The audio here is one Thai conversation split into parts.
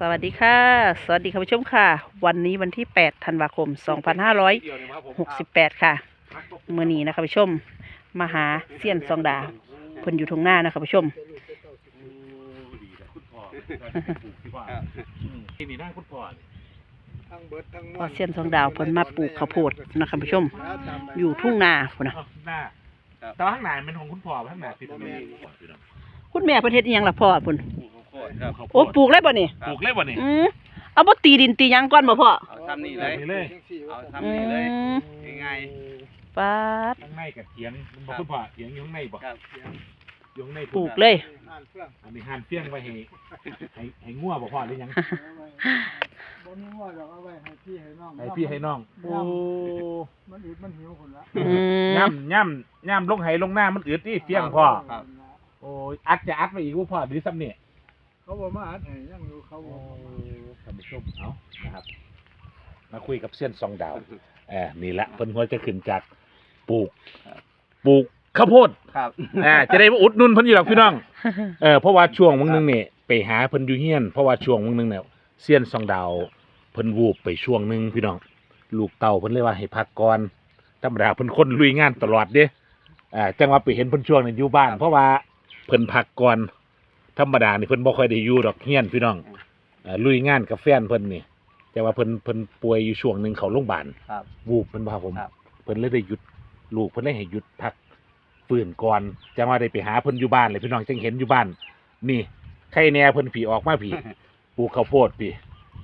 สวัสดีค่ะ สวัสดีคุณผู้ชมค่ะ วันนี้วันที่ 8 ธันวาคม 2568 ค่ะเมื่อนี้นะคะผู้ชม มาหาเซียนซองดาเพิ่นอยู่ทงหน้านะคะผู้ชมที่นี่นั่งคุณพ่อนี่ทั้งเบิดทั้งมวพอเซียนซองดาวเพิ่นมาปลูกข้าวโพดนะคะผู้ชม อยู่ทุ่งนาพุ่นนะเอาหน้าแต่ว่าข้างหน้าเป็นของคุณพ่อข้างหน้าที่เป็นของคุณพ่อพี่น้องคุณแม่เพิ่นเฮ็ดอีหยังล่ะพ่อพุ่น ครับโอ้ปลูกเลยบ่นี่ปลูกเลยบ่นี่อือเอาบ่ตีดินตีหยังก่อนบ่พ่อ เอาทำนี่เลยเลยเอาอืทำนี่เลยมง่ายปาดข้างในกับเถียงมันบอกคุณพ่อเถียงอยู่ข้างในบ่ๆครับอยู่ข้างในปลูกเลยอ่านเครื่องอันนี้หั่นเฟี้ยงไว้ให้ให้ให้งัวบ่พ่อหรือยังบ่มีว่าดอกเอาไว้ให้พี่ให้น้องให้พี่ให้น้องโอ้โอ้มันอึดมันหิวคนละอืม ย่ำย่ำย่ำลงไหลงหน้ามันอืดที่เฟี้ยงพ่อ ครับโอ้ยอัดจะอัดไปอีกว่าพ่อหรือซ้ำเนี่ย เขาบอกมาอัดให้ยังอยู่เขาบโอ้อกมาท่านผู้ชมเอานะครับ มาคุยกับเส้ยนซองดาวเออนี่ละเพิ่นหัวจะขึ้นจากปลูกปลูกข้าวโพดครับอ่าจะได้มาอุดหนุนเพิ่นอยู่หรอกพี่น้องเออเพราะว่าช่วงวันนึงเนี่ยไปหาเพิ่นอยู่เฮียนเพราะว่าช่วงวันนึงเนี่ยเซียนซองดาวเพิ่นวูบไปช่วงหนึงพี่น้อง ลูกเต่าเพิ่นเลยว่าให้พักก่อนธรรมดาเพิ่นคนลุยงานตลอดเด้อ่าจังว่าไปเห็นเพิ่นช่วงนั้นอยู่บ้าน เพราะว่าเพิ่นพักก่อน ธรรมดานี่เพิ่นบ่ค่อยได้อยู่ดอกเฮียนพี่น้องอ่าลุยงานกับแฟนเพิ่นนี่ แต่ว่าเพิ่นเพิ่นป่วยอยู่ช่วงหนึงเข้าโรงพยาบาลครับ วูบเพิ่นบ่าผม ครับ เพิ่นเลยได้หยุดลูกเพิ่นเลยให้หยุดพักฟื้นก่อนจังว่าได้ไปหาเพิ่นอยู่บ้านเลยพี่น้องจังเห็นอยู่บ้าน นี่ใครแน่เพิ่นผีออกมาผี ปลูกข้าวโพดพี่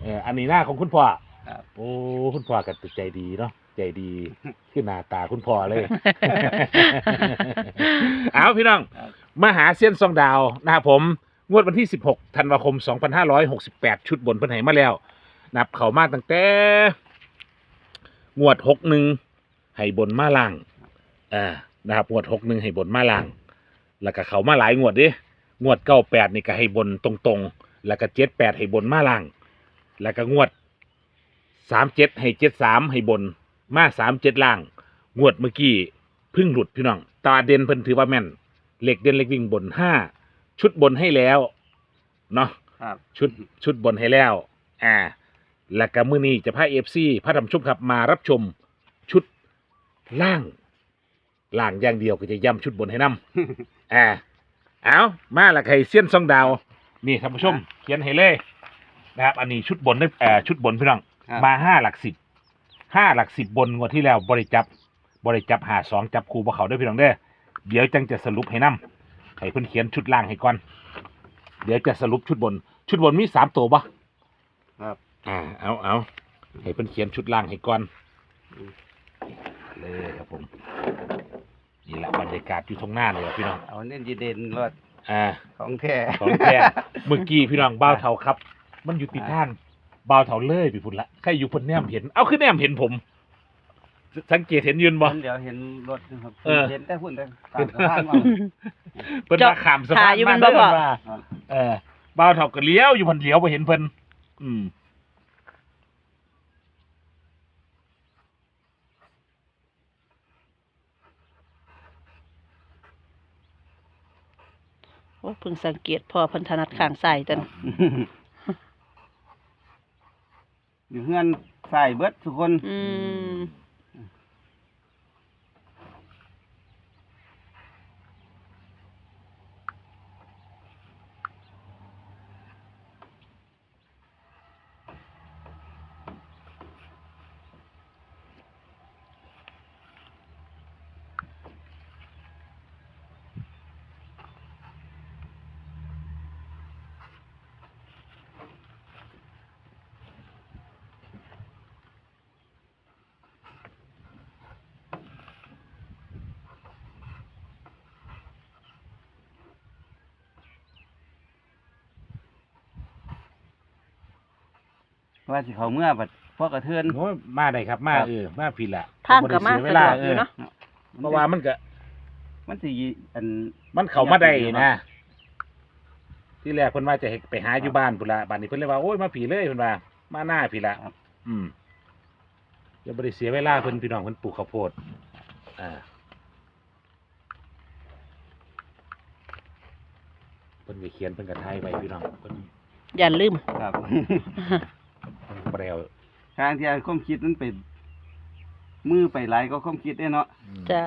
เอออันนี้หน้าของคุณพ่อครับ โอ้คุณพ่อก็ใจดีเนาะ ใจดีขึ้นหน้าตาคุณพ่อเลย เอาพี่น้อง ครับ มาหาเซียนซองดาวนะครับผม งวดวันที่ 16ธันวาคม 2568 ชุดบนเพิ่นให้มาแล้ว นับเขามาตั้งแต่ งวด 61ให้บนมาล่างอ่านะครับ งวด 61ให้บนมาล่าง แล้วก็เขามาหลายงวดดิงวด 98 นี่ก็ให้บนตรงๆ แล้วก็ 78 ให้บนมาล่าง แล้วก็งวด 37 ให้ 73 ให้บน มา37ล่าง งวดเมื่อกี้เพึ่งหลุดพี่น้อง ตาเด่นเพิ่นถือว่าแม่นเหล็กเด่นเหล็กวิ่งบนห้าชุดบนให้แล้วเนาะครับ ชุดชุดบนให้แล้วอ่าแล้วก็มื้อนี้จะพาเอฟซีพระดำชุมครับมารับชมชุดล่าง ล่างอย่างเดียวก็จะย้ำชุดบนให้นำอ่าเอามาละใครเสี้ยนซองดาว นี่ท่านผู้ชม เขียนให้เลยนะครับ อันนี้ชุดบนได้เอ่อชุดบนพี่น้อง ครับ มาห้าหลักสิบ ห้าหลักสิบบนงวดที่แล้วบริจับบริจับหาสองจับครูบ่เขาได้อพี่น้องเด้อเดี๋ยวจังจะสรุปให้นํให้เพิ่นเขียนชุดล่างให้ก่อน เดี๋ยวจะสรุปชุดบน ชุดบนมีสามตัวบ่ครับอ่าเอาเอาให้เพิ่นเขียนชุดล่างให้ก่อนเลยครับผมนี่แหละบรรยากาศอยู่ตรงหน้าเลยอะพี่น้องเอาเน้นยีเด่นรถอ่าของแท้ของแท้เมื่อกี้พี่น้องบ้าวเทาครับ มันอยู่ติดทาง บ้าวเทาเลยพี่พุ่นละใครอยู่พุ่นแนมเห็น เอาคือแนมเห็นผม สังเกตเห็นยืนบ่ เดี๋ยวเห็นรถนะครับเออ เห็นแต่หุ่นแต่ตามสะพานมาเพิ่นมาขามสะพาถ่านยอยู่มันมาบ่เด้บ่อว่าเออบ้าวเทาก็เลี้ยวอยู่เพันเลี้ยวไปเห็นเพิ่นอืมโอ้เพิ่งสังเกตพ่อเพันธนัดข้างซ้ายจัน อยู่เฮือนใส่เบิดทุกคน อืม ว่าสิเขาเมื่อบัดพวกกระเทือน โอ้ยมาได้ครับ มาครับ เออมาผิดละทางก็มาบ่ได้เสียเวสะดลาวกเออยู่อเนาะ เพราะว่ามันก็มันสิอัน มันเข้ามาได้นะที่แรกเพิ่นว่าจะให้ไปหาอยู่บ้านพุ่นละบ้านนี้เพิ่นเลยว่าโอ้ยมาผีเลยเพิ่นว่ามาหน้าผีละครับ อืมอย่าบ่ได้เสียเวลาเพิ่นพี่น้องเพิ่นปลูกข้าวโพดอ่าเพิ่นก็เขียนเพิ่นก็ทายไว้พี่น้องเพิ่น อย่าลืม ครับ บ่ได้เอาทางที่ความคิดมันไปมือไปหลายก็ความคิดได้เนาะอืมจ้ะ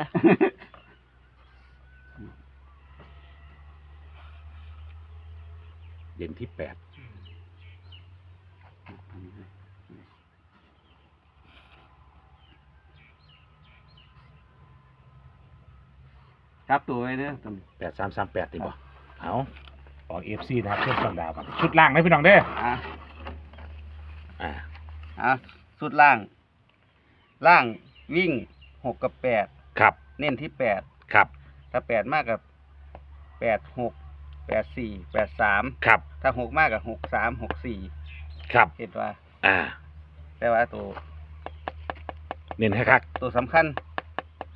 เด่นที่แปดครับตัวไว้เด้อตอนนี้แปดสามสามแปดดีบ่เอาออกเอฟซีนะครับเพื่อนสองดาวกันชุดล่างนะพี่น้องเด้อ อะ อ่าอะสุดล่าง ล่างวิ่งหกกับแปดครับเน้นที่แปดครับถ้าแปดมากกับแปดหกแปดสี่แปดสามครับถ้าหกมากกับหกสามหกสี่ครับเห็นว่า อ่า แต่ว่าตัวเน้นให้คักตัวสำคัญ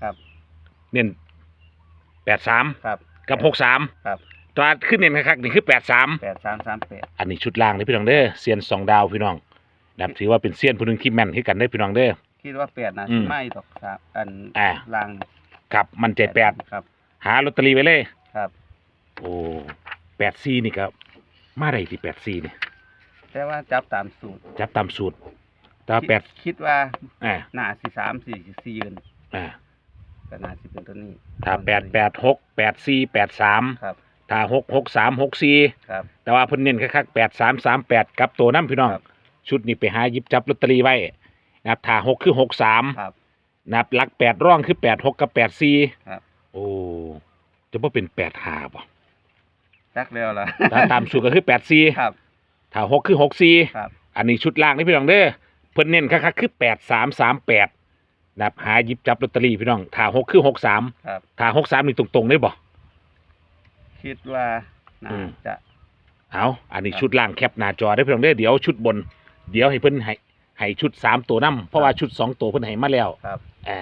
ครับ เน้นแปดสามครับ กับหกสามครับตัวขึ้นเน้นให้คักนี่คือแปดสามแปดสามสามแปดอันนี้ชุดล่างเลยพี่น้องเด้อเซียนสองดาวพี่น้อง นะครับถือว่าเป็นเซียนผู้หนึงที่แม่นให้กันได้อพี่น้องเด้อ คิดว่าแปดนะอืมไม่ตอกสามอันอ่าล่างครับมันใจแปดครับ หาลอตเตอรี่ไว้เลย ครับ โอ้แปดซีนี่ครับมาได้ที่แปดซีนี่แต่ว่าจับตามสูตรจับตามสูตรแตว่าแปดคิคิดว่าอ่าหนาสี่สามสี่สี่ยืนอ่าก็น่าสิเป็นตัวนี้ถ้าแปดแปดหกแปดสี่แปดสามครับ ถ้าหกหกสามหกสี่ครับ แต่ว่าเพิ่นเน้นคักๆแปดสามสามแปดกับตัวน้ำพี่น้องครับ ชุดนี้ไปหาหยิบจับลอตเตอรี่ไว้นะครับถ้าหกคือหกสามครับ นะครับหลักแปดร่องคือแปดหกกับแปดสี่ครับ โอ้จะว่าเป็นแปดหาบ่จักแล้วล่ะถ้าตามสูตรก็คือแปดสี่ครับ ถ้าหกคือหกสี่ครับ อันนี้ชุดล่างนี่พี่น้องเด้อเพิ่นเน้นคักๆคือแปดสามสามแปดนะครับหาหยิบจับลอตเตอรี่พี่น้องถ้าหกคือหกสามครับ ถ้าหกสามนี่ตรงๆได้บ่ คิดว่าน่าอืม จะ เอาอันนี้ครับชุดล่างแคปหน้าจอได้พี่น้องเด้อเดี๋ยวชุดบน เดี๋ยวให้เพิ่นให้ให้ชุดสามตัวนํเพราะว่าชุดสองตัวเพิ่นให้มาแล้วครับ อ่า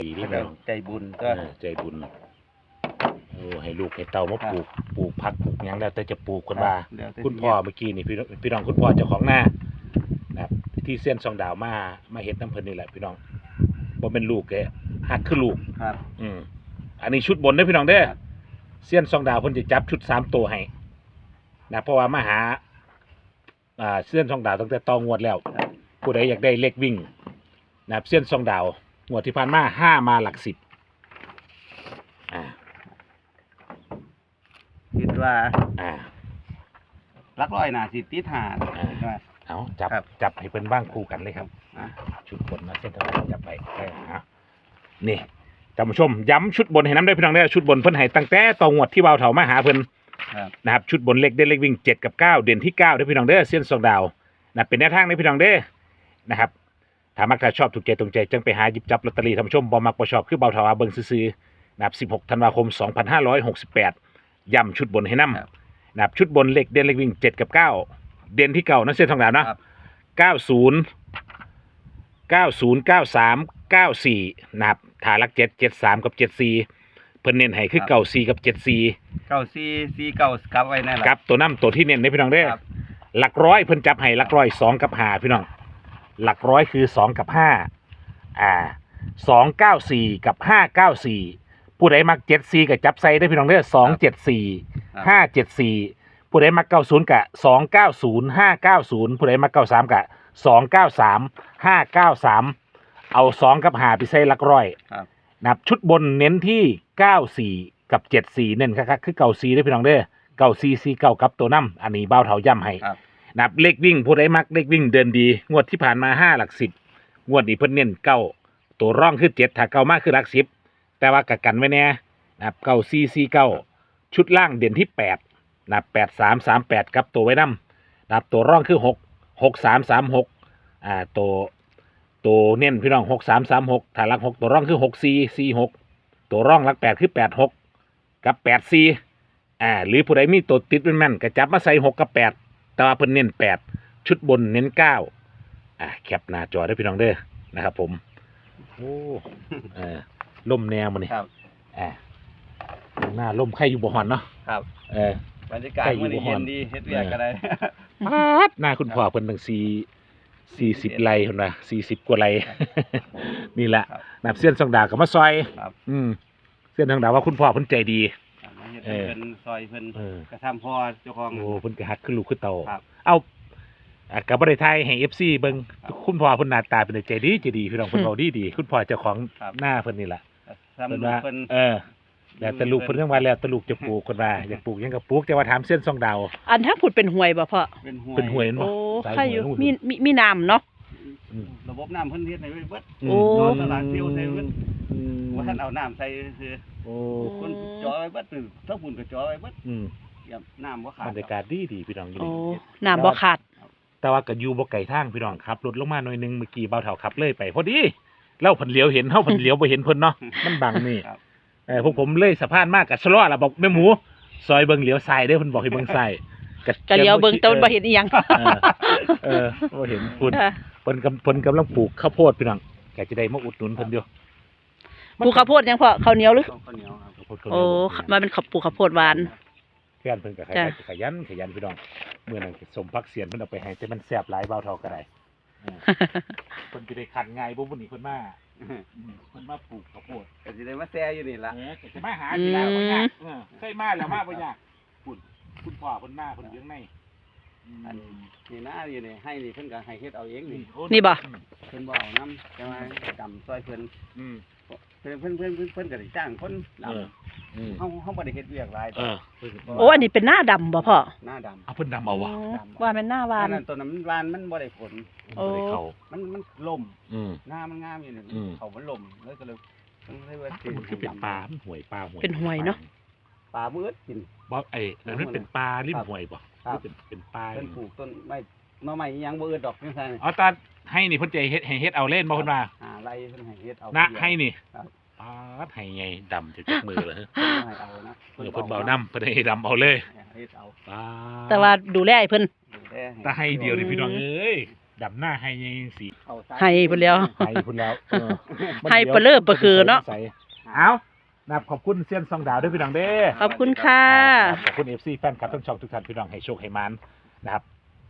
ดีนี่แล้พี่วน้องใจบุญก็ เออใจบุญโอ้ให้ลูกให้เต้ามาปลูกปลูกผักปลูกหยังแล้วแต่จะปลูกคนว่าเดี๋ยวจะคุณพ่อเมื่อกี้นี่พี่น้องพี่น้องคุณพ่อเจ้าของหน้านะครับที่เส้นซองดาวมามาเฮ็ดน้ำเพิ่นนี่แหละพี่น้องบ่เป็นลูกแกหักคือลูก ครับ อืมอันนี้ชุดบนเด้อพี่น้องเด้อครับ เส้นซองดาวเพิ่นจะจับชุดสามตัวให้นะเพราะว่ามาหา อ่าเส้นซองดาวตั้งแต่ตองวดแล้วครับผู้ใดอยากได้เลขวิ่งนะครับเส้นซองดาวงวดที่ผ่านมาห้ามาหลักสิบอ่าคิดว่าอ่ารักร้อยน่าสิติดหาอ่าคิดว่า เอาจับครับ จับให้เพิ่นบ้างคู่กันเลยครับ อะชุดบนนะเส้นทางจับไปเออฮะนี่ท่านผู้ชมย้ำชุดบนให้น้ำได้อพี่น้องได้อชุดบนเพิ่นให้ตั้งแต่ตองวดที่เบาเถามาหาเพิ่น ครับ นะครับชุดบนเล็กเด่นเล็กวิ่งเจ็ดกับเก้าเด่นที่เก้าได้อพี่น้องเด้อเส้นสองดาวนะเป็นแนวทางในพี่น้องเด้อนะครับถ้ามักถ้าชอบถูกใจตรงใจจึงไปหาหยิบจับลอตเตอรี่ท่านผู้ชมบ่มักบ่ชอบคือเบาเถาอาเบิ่งซื่อๆนะครับ16ธันวาคม2568ย้ำชุดบนให้นํครับนะครับชุดบนเล็กเด่นเล็กวิ่งเจ็ดกับเก้าเด่นที่เก้านะเส้นทองดาวเนาะครับ เก้าศูนย์เก้าศูนย์เก้าสามเก้าสี่นะครับฐานลักเจ็ดเจ็ดสามกับเจ็ดสี่ เพิ่นเน้นให้คือเก้าสี่กับเจ็ดสี่เก้าซีซีเก้ากลับไว้นั่นแหละ กับตัวน้ำตัวที่เน้นในพี่น้องเด้อครับ หลักร้อยเพิ่นจับให้หลักร้อยสองกับห้าพี่น้อง หลักร้อยคือสองกับห้าอ่าสองเก้าสี่กับห้าเก้าสี่ผู้ใดมักเจ็ดสี่กับจับใส่ได้อพี่น้องเด้อสองเจ็ดสี่ครับห้าเจ็ดสี่ผู้ใดมักเก้าศูนย์กับสองเก้าศูนย์ห้าเก้าศูนย์ผู้ใดมักเก้าสามกับสองเก้าสามห้าเก้าสามเอาสองกับหาไปใส่หลักร้อย ครับ นับชุดบนเน้นที่เก้าสี่กับเจ็ดสี่เน้นคักๆคือเก้าสี่ได้อพี่น้องเด้อเก้าสี่สี่เก้ากับตัวน้ำอันนี้เบ้าเถาย่ำให้ครับนับเลขวิ่งผู้ใดมักเลขวิ่งเดินดี งวดที่ผ่านมาห้าหลักสิบงวดนี้เพิ่นเน้นเก้าตัวร่องคือเจ็ดถ้าเก้ามากคือหลักสิบแต่ว่ากักกันไว้แน่นับเก้าสี่สี่เก้าชุดล่างเด่นที่แปดนับแปดสามสามแปดกับตัวไว้นำนับตัวร่องคือหกหกสามสามหกอ่าตัว ตัวเน้นพี่น้องหกสามสามหกถ้าหลักหกตัวร่องคือหกสี่สี่หกตัวร่องหลักแปดคือแปดหกกับแปดสี่อ่าหรือผู้ใดมีตัวติดเป็นแม่นๆก็จับมาใส่หกกับแปดแต่ว่าเพิ่นเน้นแปดชุดบนเน้นเก้าอะแคปหน้าจอได้พี่น้องเด้อนะครับ ผมโอ้เออล่มแนวมันนี่ครับ อะข้างหน้าล่มใครอยู่บ่หอนเนาะครับ เออ บรรยากาศใกล้อยู่มื้อนี้บ่ฮ้เย็อนนดีเฮ็ดเวียกก็ได้ป๊าดหน้าคุณพ่อเพิ่นตั้งสี่ สี่สิบไร่คนว่าสี่สิบกว่าไร่ นี่แหละครับนับเส้นสองดาวกับมาซอยครับ อืมเส้นทางดาวว่าคุณพ่อเพิ่นใจดีอ่ามาเฮ็ดเฮ็ดให้เพิ่นซอยเพิ่นเออ กระทำพ่อเจ้าของ โอ้เพิ่นก็ฮักคือลูกคือเต่าครับเอาอะก็บ่ได้ทายให้ FC เบิ่งครับคุณพ่อเพิ่นหน้าตาเป็นใจดีใจดีพี่น้องเพิ่นเว้าดีดีคุณพ่อเจ้าของครับ หน้าเพิ่นนี่ล่ะทำเพิ่นลูว่ากเพิ่นเออ แล้วแต่ลูกเพิ่นยังว่าแล้วแต่ลูกจะปลูกเพิ่นว่าอยากปลูกหยังก็ปลูกแต่ว่าถามเส้นสองดาวอันถ้าผุดเป็นห่วยบ่พ่อเป็นห่วยเป็นห่วยโอ้สายใครอยู่ห่วย มีมีมีน้ำเนาะ อืมระบบน้ำเพิ่นเฮ็ดให้ไว้เบิดโอ้ นอนตลาดเที่ยวใส่เบิดอืมว่าท่านเอาน้ำใส่คือโอ้คนจ่อไว้เบิดนึงถ้าฝุ่นก็จ่อไว้เบิดอืมเตรียมน้ำบ่ขาดบรรยากาศดีดีพี่น้องอยู่โอ้นี่น้ำบ่ขาด แต่ว่าก็อยู่บ่ไกลทางพี่น้องขับรถลงมาหน่อยหนึงเมื่อกี้เบาเท่าขับเลยไปพอดีแล้วเพิ่นเหลียวเห็นเฮาเพิ่นเหลียวบ่เห็นเพิ่นเนาะมันบังนี่ ครับเออพวกผมเลยสะพานมากกับชะลอล่ะบอกแม่หมู ซอยเบิ่งเหลียวซ้ายเด้อเพิ่นบอกให้เบิ่งซ้ายก็เลี้ยวเบิ่งแต่มันบ่เห็นอีหยังเออเออบ่เห็นพุ่นค่ะเพิ่นกำเพิ่นกำลังปลูกข้าวโพดพี่น้องแกจะได้มาอุดหนุนเพิ่นอยู่ปลูกข้าวโพดยังพ่อข้าวเหนียวหรือข้าวเหนียวครับข้าวโพดข้าวเหนีโอ้ยวมาเป็นข้าวปลูกข้าวโพดหวาน เพื่อนเพิ่นก็ขจ้ะยันขยันขยันพี่น้องเมื่อนั้นสมพักเสียนเพิ่นเอาไปให้แต่มันแซ่บหลายเบาเท่าก็ได้เออเพิ่นสิได้คันง่ายบ่บุนี่เพิ่นมา อืมเพิ่นมาปลูกข้าวโพดก็สิได้มาแซ่อยู่นี่ล่ะเออก็จะมาหาทีละบ่ยากเออเคยมาแล้วมาบ่ยากคุณคุณพ่อเพิ่นมาเพิ่นอยู่ข้างในอืมอันนี่นะอยู่นี่ให้นี่เพิ่นก็ให้เฮ็ดเอาเองนี่โอ้นี่บ่ เพิ่นบ่เอาน้ำแต่ว่าจำซอยเพิ่นอืม เพิ่นเพิ่นเพิ่นเพิ่นเพิ่นก็ได้จ้างคนลเออ อืมำเฮาเฮาบ่ได้เฮ็ดเวียกหลายเออโอ้อันนี้เป็นหน้าดำบ่พ่อหน้าดำ เอาเพิ่นดำเอาวะอ๋อว่าเป็นหน้าหวาน อันนั้นตัวนั้นมันหวานมันบ่ได้ผล โอ้ บ่ได้เข้ามันมันล่มอืม หน้ามันงามอยู่นี่อืม เขามันล่มแล้วก็เลยมันเลยว่าสิมันคือเป็นปลามันห่วยปลาห่วยเป็นห่วยเนาะปลามืดกิน บ่ไอ้นั่นมันเป็นปลาริมห่วยบ่ครับหรือเป็นเป็นปลาเพิ่นปลูกต้นไม้หน่อไม้อิหยังบ่อื่นดอกจังซั่นอ๋อตาให้นี่เพิ่นจะเฮ็ดให้เฮ็ดเอาเล่นบ่เพิ่นว่าหาไรเพิ่นให้เฮ็ดเอานะเดียวให้นี่ ครับ ปลาดให้ไงดำจะจักมือเลยเพิ่นบ่ให้เอานะเออเพิ่นเบาน้ำเพิ่นให้ดำเอาเลยเฮ็ดเอาปลาดแต่ว่าดูแลให้เพิ่น ดูแลตาให้เดียวนี่พี่น้องเอ้ยดำหน้าให้ไงสิเอาซะให้เพิ่นแล้ว ให้พุ่นแล้วเออมันให้ดี๋ยวเปลือเปลือคือเนาะใส่เอานับขอบคุณเซียนซองดาวด้วยพี่น้องเด้อ ขอบคุณค่ะ ขอบคุณเอฟซีแฟนคลับทั้งช่องทุกท่านพี่น้องให้โชคให้มันนะครับ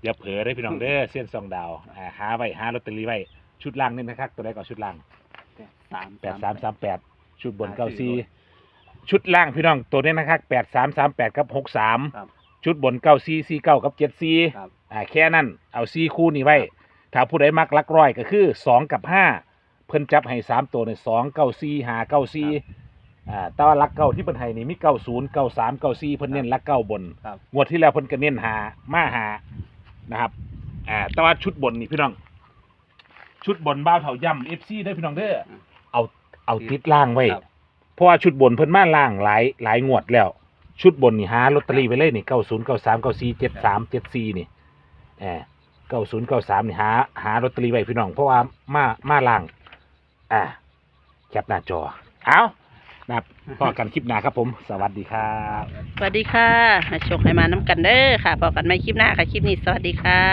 อย่าเผลอได้อพี่น้องเด้อเส้นซองดาวอ่าหาไว้หาลอตเตอรี่ไว้ชุดล่างนี่นะครับตัวใดก่อนชุดล่าง สามแปดสามสามแปดชุดบนเก้าสี่ชุดล่างพี่น้องตัวนี้นะครับแปดสามสามแปดกับหกสามครับชุดบนเก้าสี่สี่เก้ากับเจ็ดสี่ครับอ่าแค่นั้นเอาสี่คู่นี้ไว้ ถ้าผู้ใดมักลักร้อยก็คือสองกับห้าเพิ่นจับให้สามตัวในสองเก้าสี่หาเก้าสี่อ่าแต่ว่าลักเก้าที่เพิ่นให้นี่มีเก้าศูนย์เก้าสามเก้าสี่เพิ่นเน้นลักเก้าบนครับ งวดที่แล้วเพิ่นก็เน้นหามาหานะครับอ่าแต่ว่าชุดบนนี่พี่น้อง ชุดบนบ้าวเถาย่ำเอฟซีได้อพี่น้องเด้อ เอาเอาติดล่างไว้ ครับ เพราะว่าชุดบนเพิ่นมาล่างหลายหลายงวดแล้ว ชุดบนนี่หาลอตเตอรี่ไว้เลยนี่เก้าศูนย์เก้าสามเก้าสี่เจ็ดสามเจ็ดสี่นี่แอบเก้าศูนย์เก้าสามนี่หาหาลอตเตอรี่ไว้พี่น้องเพราะว่ามามาล่างอ่าแคปหน้าจอเอานะครับพอกันคลิปหน้าครับผม สวัสดีครับ สวัสดีค่ะให้โชคให้มาน้ำกันเด้อค่ะพอกันใหม่คลิปหน้าค่ะ คลิปนี้สวัสดีค่ะ